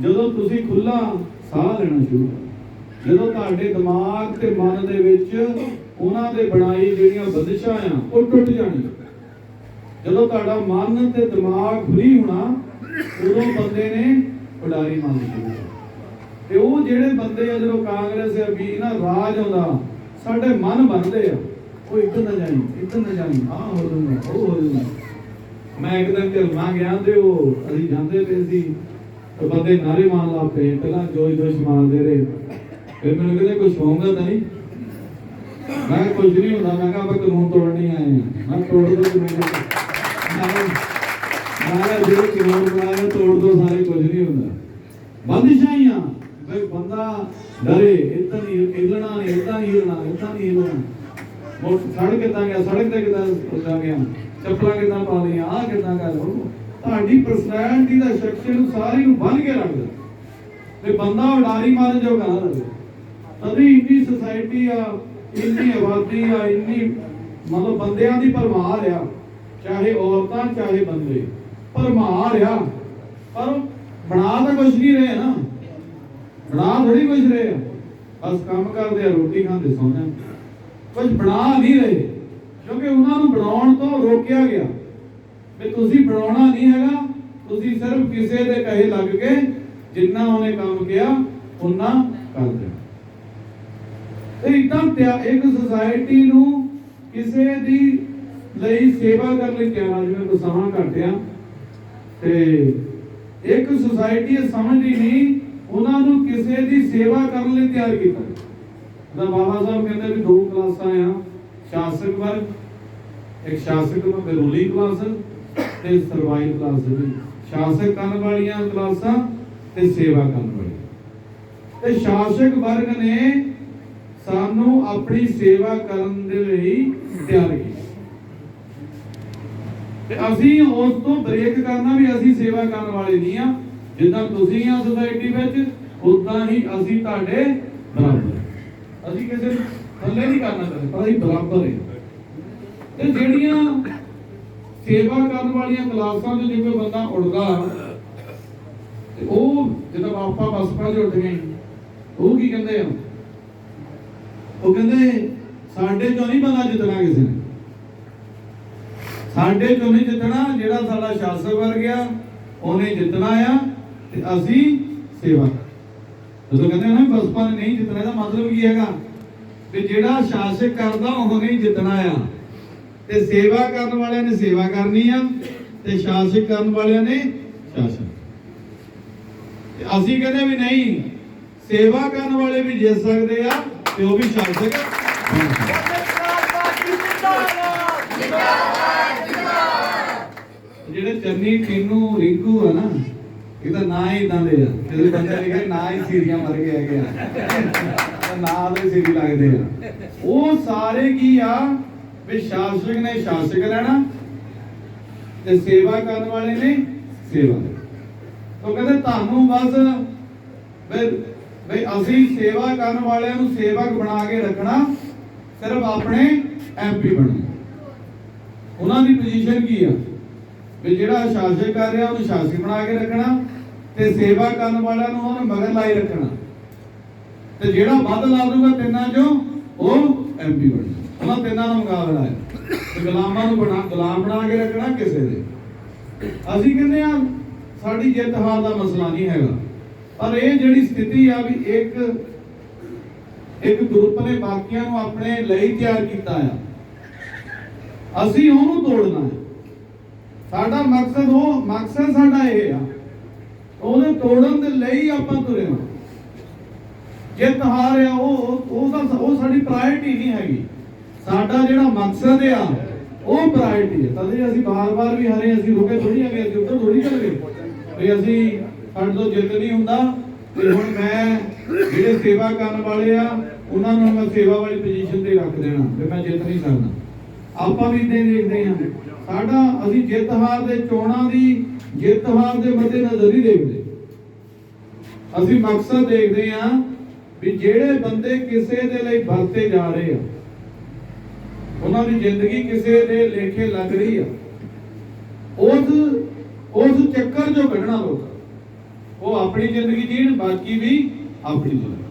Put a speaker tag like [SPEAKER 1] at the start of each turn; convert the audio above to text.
[SPEAKER 1] ਜਦੋਂ ਤੁਸੀਂ ਖੁੱਲਾ ਸਾਹ ਲੈਣਾ ਸ਼ੁਰੂ ਕਰੋ, ਜਦੋਂ ਤੁਹਾਡੇ ਦਿਮਾਗ ਤੇ ਮਨ ਦੇ ਵਿੱਚ ਉਹਨਾਂ ਦੇ ਬਣਾਈ ਜਿਹੜੀਆਂ ਬੰਦਿਸ਼ਾਂ ਆ, ਉਹ ਟੁੱਟ ਜਾਣੀਆਂ। ਜਦੋਂ ਤੁਹਾਡਾ ਮਨ ਤੇ ਦਿਮਾਗ ਫ੍ਰੀ ਹੋਣਾ, ਉਦੋਂ ਬੰਦੇ ਨੇ ਉਡਾਰੀ ਮੰਨਣੀ ਸ਼ੁਰੂ ਤੇ ਉਹ ਜਿਹੜੇ ਬੰਦੇ ਆ, ਜਦੋਂ ਕਾਂਗਰਸ ਆ ਵੀ ਨਾ ਰਾਜ ਆਉਂਦਾ, ਸਾਡੇ ਮਨ ਬਣਦੇ ਆ, ਉਹ ਇੱਧਰ ਨਾ ਜਾਈ, ਇੱਧਰ ਨਾ ਜਾਈ ਆ ਹੋ ਜਾਊਗਾ ਉਹ ਹੋ ਜਾਊਗਾ ਮੈਂ ਇੱਕ ਦਿਨ ਢਿਲਮਾ ਗਿਆ ਤੇ ਉਹ ਅਸੀਂ ਜਾਂਦੇ ਤੇ ਬੰਦੇ ਨਾਰੇ ਮਾਰਨ ਲੱਗ ਪਏ ਪਹਿਲਾਂ ਜੋਸ਼ ਜੋਸ਼ ਮਾਰਦੇ ਰਹੇ। ਫਿਰ ਮੈਨੂੰ ਕਹਿੰਦੇ ਕੁਝ ਹੋਊਗਾ ਤਾਂ ਨਹੀਂ ਮੈਂ ਕੁਝ ਨਹੀਂ ਹੁੰਦਾ। ਮੈਂ ਕਿਹਾ, ਆਪਾਂ ਕਾਨੂੰਨ ਤੋੜਨ ਨਹੀਂ ਆਏ ਹਾਂ। ਮੈਂ ਤੋੜ ਦੋ ਕਾਨੂੰਨ ਮੈਂ ਕਿਹਾ ਕਾਨੂੰਨ ਬਣਾਏ ਤੋੜ ਦੋ, ਸਾਰੇ ਕੁਝ ਨਹੀਂ ਹੁੰਦਾ। ਬੰਦਿਸ਼ਾਂ ਬਈ ਬੰਦਾ ਡਰੇ, ਇਦਾਂ ਨਹੀਂ, ਹਿੱਲਣਾ ਨਹੀਂ, ਇਦਾਂ ਨਹੀਂ ਹਿੱਲਣਾ, ਇਦਾਂ ਨਹੀਂ ਹਿੱਲਣਾ। ਮੋਟ ਸੜਕ ਕਿੱਦਾਂ ਗਿਆ, ਸੜਕ ਤੇ ਕਿੱਦਾਂ ਉੱਦਾਂ ਗਿਆ, ਚੱਪਲਾਂ ਕਿੱਦਾਂ ਪਾ ਲਈਆਂ ਆਹ ਕਿੱਦਾਂ ਕਰ ਉਹ ਤੁਹਾਡੀ ਪਰਸਨੈਲਿਟੀ ਦਾ ਸ਼ਖਸੀਅਤ ਨੂੰ ਸਾਰੀ ਨੂੰ ਬੰਨ ਕੇ ਰੱਖਦਾ ਤੇ ਬੰਦਾ ਉਡਾਰੀ ਮਾਰਨ ਜੋ ਨਾ ਰਹੇ ਤਦੀ ਇੰਨੀ ਸੋਸਾਇਟੀ ਆ, ਇੰਨੀ ਆਬਾਦੀ ਆ, ਇੰਨੀ ਮਤਲਬ ਬੰਦਿਆਂ ਦੀ ਭਰਮਾਰ ਆ, ਚਾਹੇ ਔਰਤਾਂ, ਚਾਹੇ ਬੰਦੇ। ਭਰਮਾਰ ਆ। ਪਰ ਬਣਾ ਤਾਂ ਕੁਝ ਨਹੀਂ ਰਹੇ ਨਾ। ਬਣਾ ਥੋੜੀ ਕੁਝ ਰਹੇ ਆ। ਬਸ ਕੰਮ ਕਰਦੇ ਆ, ਰੋਟੀ ਖਾਂਦੇ ਸੌਂਦੇ ਆ। ਕੁਝ ਬਣਾ ਨਹੀਂ ਰਹੇ। ਕਿਉਂਕਿ ਉਹਨਾਂ ਨੂੰ ਬਣਾਉਣ ਤੋਂ ਰੋਕਿਆ ਗਿਆ। ਵੀ ਤੁਸੀਂ ਬਣਾਉਣਾ ਨਹੀਂ ਹੈਗਾ, ਤੁਸੀਂ ਸਿਰਫ ਕਿਸੇ ਦੇ ਕਹੇ ਲੱਗ ਕੇ ਜਿੰਨਾ ਉਹਨੇ ਕੰਮ ਕਿਹਾ ਉਹਨਾਂ ਕਰ ਦਿਓ। ਤੇ ਇਦਾਂ ਇੱਕ ਸੁਸਾਇਟੀ ਨੂੰ ਕਿਸੇ ਦੀ ਲਈ ਸੇਵਾ ਕਰਨ ਲਈ ਕਿਹਾ ਜਿਵੇਂ ਕੋ ਘਟਿਆ ਤੇ ਇੱਕ ਸੁਸਾਇਟੀ ਇਹ ਸਮਝਦੀ ਨਹੀਂ, ਉਹਨਾਂ ਨੂੰ ਕਿਸੇ ਦੀ ਸੇਵਾ ਕਰਨ ਲਈ ਤਿਆਰ ਕੀਤਾ। ਦਾ ਬਾਬਾ ਸਾਹਿਬ ਕਹਿੰਦੇ ਵੀ ਦੋ ਕਲਾਸਾਂ ਆ, ਸ਼ਾਸਕ ਵਰਗ, ਇੱਕ ਸ਼ਾਸਕ ਵਰਗ ਰੂਲਿੰਗ ਕਲਾਸ। ਤੇ ਸਰਵਾਈਵ ਕਲਾਸ ਵੀ ਸ਼ਾਸਕ ਕਰਨ ਵਾਲੀਆਂ ਕਲਾਸਾਂ ਤੇ ਸੇਵਾ ਕਰਨ ਵਾਲੀਆਂ। ਤੇ ਸ਼ਾਸਕ ਵਰਗ ਨੇ ਸਾਨੂੰ ਆਪਣੀ ਸੇਵਾ ਕਰਨ ਦੇ ਲਈ ਤਿਆਰ ਕੀਤਾ। ਤੇ ਅਸੀਂ ਉਸ ਤੋਂ ਬ੍ਰੇਕ ਕਰਨਾ ਵੀ ਅਸੀਂ ਸੇਵਾ ਕਰਨ ਵਾਲੇ ਨਹੀਂ ਆ। ਜਿੱਦਾਂ ਤੁਸੀਂ ਆ ਸੋਸਾਇਟੀ ਵਿੱਚ, ਉਦਾਂ ਹੀ ਅਸੀਂ ਤੁਹਾਡੇ ਬਰਾਬਰ ਅਸੀਂ ਕਿਸੇ ਨੂੰ ਥੱਲੇ ਨਹੀਂ ਕਰਨਾ ਚਾਹੁੰਦੇ, ਪਰ ਅਸੀਂ ਬਰਾਬਰ ਹਾਂ ਤੇ ਜਿਹੜੀਆਂ ਸੇਵਾ ਕਰਨ ਵਾਲੀਆਂ ਕਲਾਸਾਂ 'ਚ ਜੇ ਕੋਈ ਬੰਦਾ ਉੱਡਦਾ ਤੇ ਉਹ ਜਦੋਂ ਆਪਾਂ ਬਸਪਾ 'ਚ ਉੱਠ ਗਏ, ਉਹ ਕੀ ਕਹਿੰਦੇ ਆ? ਉਹ ਕਹਿੰਦੇ, ਸਾਡੇ ਚੋਂ ਨਹੀਂ ਬੰਦਾ ਜਿੱਤਣਾ ਕਿਸੇ ਨੇ। ਸਾਡੇ ਚੋਂ ਨਹੀਂ ਜਿੱਤਣਾ ਜਿਹੜਾ ਸਾਡਾ ਸ਼ਾਸਕ ਵਰ ਗਿਆ, ਉਹਨੇ ਜਿੱਤਣਾ ਆ, ਤੇ ਅਸੀਂ ਸੇਵਾ ਜਦੋਂ ਕਹਿੰਦੇ ਨਾ ਬਸਪਾ ਨੇ ਨਹੀਂ ਜਿੱਤਣਾ, ਇਹਦਾ ਮਤਲਬ ਕੀ ਹੈਗਾ? ਕਿ ਜਿਹੜਾ ਸ਼ਾਸਕ ਕਰਦਾ, ਉਹ ਨਹੀਂ ਜਿੱਤਣਾ ਆ। ਤੇ ਸੇਵਾ ਕਰਨ ਵਾਲਿਆਂ ਨੇ ਸੇਵਾ ਕਰਨੀ ਆ ਤੇ ਸ਼ਾਸਕ ਕਰਨ ਵਾਲਿਆਂ ਨੇ ਸ਼ਾਸਨ ਅਸੀਂ ਕਹਿੰਦੇ ਵੀ ਨਹੀਂ, ਸੇਵਾ ਕਰਨ ਵਾਲੇ ਵੀ ਜਿੱਤ ਸਕਦੇ ਆ ਤੇ ਉਹ ਵੀ ਸ਼ਾਸਕ। ਜਿਹੜੇ ਚੰਨੀ, ਟੀਨੂ, ਰਿੰਕੂ ਆ ਨਾ ਇਹਦਾ ਨਾਂ ਹੀ ਇਦਾਂ ਦੇ ਆ। ਜਿਹੜੇ ਬੰਦੇ ਨੇ ਕਿਹਾ ਨਾਂ ਹੀ ਸੀਰੀਆਂ ਮਰ ਗਏ ਹੈਗੇ ਆ। ਨਾਂ ਦੇ ਸੀਰੀ ਲੱਗਦੇ ਆ। ਉਹ ਸਾਰੇ ਕੀ ਆ ਵੀ ਸ਼ਾਸਕ ਨੇ ਸ਼ਾਸਕ ਰਹਿਣਾ ਤੇ ਸੇਵਾ ਕਰਨ ਵਾਲੇ ਨੇ ਸੇਵਾ ਉਹ ਕਹਿੰਦੇ ਤੁਹਾਨੂੰ ਬਸ ਵੀ ਵੀ ਅਸੀਂ ਸੇਵਾ ਕਰਨ ਵਾਲਿਆਂ ਨੂੰ ਸੇਵਕ ਬਣਾ ਕੇ ਰੱਖਣਾ ਸਿਰਫ ਆਪਣੇ ਐਮਪੀ ਬਣਨਾ। ਉਹਨਾਂ ਦੀ ਪੋਜੀਸ਼ਨ ਕੀ ਆ? ਵੀ ਜਿਹੜਾ ਸ਼ਾਸਕ ਕਰ ਰਿਹਾ ਉਹਨੂੰ ਸ਼ਾਸਕ ਬਣਾ ਕੇ ਰੱਖਣਾ ਤੇ ਸੇਵਾ ਕਰਨ ਵਾਲਿਆਂ ਨੂੰ ਉਹਨੂੰ ਮਗਰ ਲਾਈ ਰੱਖਣਾ। ਤੇ ਜਿਹੜਾ ਵੱਧ ਲਾ ਦੂਗਾ ਤਿੰਨਾਂ ਚੋਂ ਉਹ ਐਮਪੀ ਬਣਨਾ। ਉਹਨਾਂ ਤਿੰਨਾਂ ਦਾ ਮੁਕਾਬਲਾ ਹੈ। ਤੇ ਗੁਲਾਮਾਂ ਨੂੰ ਬਣਾ ਗੁਲਾਮ ਬਣਾ ਕੇ ਰੱਖਣਾ ਕਿਸੇ ਦੇ। ਅਸੀਂ ਕਹਿੰਦੇ ਆ ਸਾਡੀ ਜਿੱਤ ਹਾਰ ਦਾ ਮਸਲਾ ਨਹੀਂ ਹੈਗਾ। ਪਰ ਇਹ ਜਿਹੜੀ ਸਥਿਤੀ ਆ ਵੀ ਇੱਕ ਇੱਕ ਗਰੁੱਪ ਨੇ ਬਾਕੀਆਂ ਨੂੰ ਆਪਣੇ ਲਈ ਤਿਆਰ ਕੀਤਾ ਆ। ਅਸੀਂ ਉਹਨੂੰ ਤੋੜਨਾ ਹੈ। ਸਾਡਾ ਮਕਸਦ ਉਹ ਮਕਸਦ ਸਾਡਾ ਇਹ ਆ। ਉਹਨੂੰ ਤੋੜਨ ਦੇ ਲਈ ਆਪਾਂ ਤੁਰੇ ਹਾਂ। ਜਿੱਤ ਹਾਰ ਆ, ਉਹ ਉਹ ਉਹ ਸਾਡੀ ਪ੍ਰਾਇੋਰਟੀ ਨਹੀਂ ਹੈਗੀ। ਸਾਡਾ ਜਿਹੜਾ ਮਕਸਦ ਆ, ਉਹ ਪ੍ਰਾਇੋਰਟੀ ਹੈ ਤਦੇ ਅਸੀਂ ਬਾਰ-ਬਾਰ ਵੀ ਹਾਰੇ, ਅਸੀਂ ਰੁਕੇ ਥੋੜੀ ਆ ਅਸੀਂ ਉੱਧਰ ਥੋੜੀ ਚਲੇ। ਵੀ ਅਸੀਂ ਸਾਡੇ ਤੋਂ ਜਿੱਤ ਨਹੀਂ ਹੁੰਦਾ। ਤੇ ਹੁਣ ਮੈਂ ਜਿਹੜੇ ਸੇਵਾ ਕਰਨ ਵਾਲੇ ਆ, ਉਹਨਾਂ ਨੂੰ ਮੈਂ ਸੇਵਾ ਵਾਲੀ ਪੋਜੀਸ਼ਨ ਤੇ ਰੱਖ ਦੇਣਾ, ਵੀ ਮੈਂ ਜਿੱਤ ਨਹੀਂ ਸਕਦਾ। ਆਪਾਂ ਵੀ ਇਦਾਂ ਦੇਖਦੇ ਹਾਂ। ਸਾਡਾ, ਅਸੀਂ ਜਿੱਤ ਹਾਰ ਦੇ ਚੋਣਾਂ ਦੀ ਜਿੱਤ ਹਾਰ ਦੇ ਮੱਦੇ ਨਜ਼ਰ ਹੀ ਦੇਖਦੇ। ਅਸੀਂ ਮਕਸਦ ਦੇਖਦੇ ਹਾਂ ਵੀ ਜਿਹੜੇ ਬੰਦੇ ਕਿਸੇ ਦੇ ਲਈ ਵਰਤੇ ਜਾ ਰਹੇ ਆ ਉਹਨਾਂ ਦੀ ਜ਼ਿੰਦਗੀ ਕਿਸੇ ਦੇ ਲੇਖੇ ਲੱਗ ਰਹੀ ਆ। ਉਸ ਉਸ ਚੱਕਰ ਚੋਂ ਕੱਢਣਾ ਲੋਕ ਉਹ ਆਪਣੀ ਜ਼ਿੰਦਗੀ ਜੀਣ, ਬਾਕੀ ਵੀ ਆਪਣੀ ਜ਼ਿੰਦਗੀ।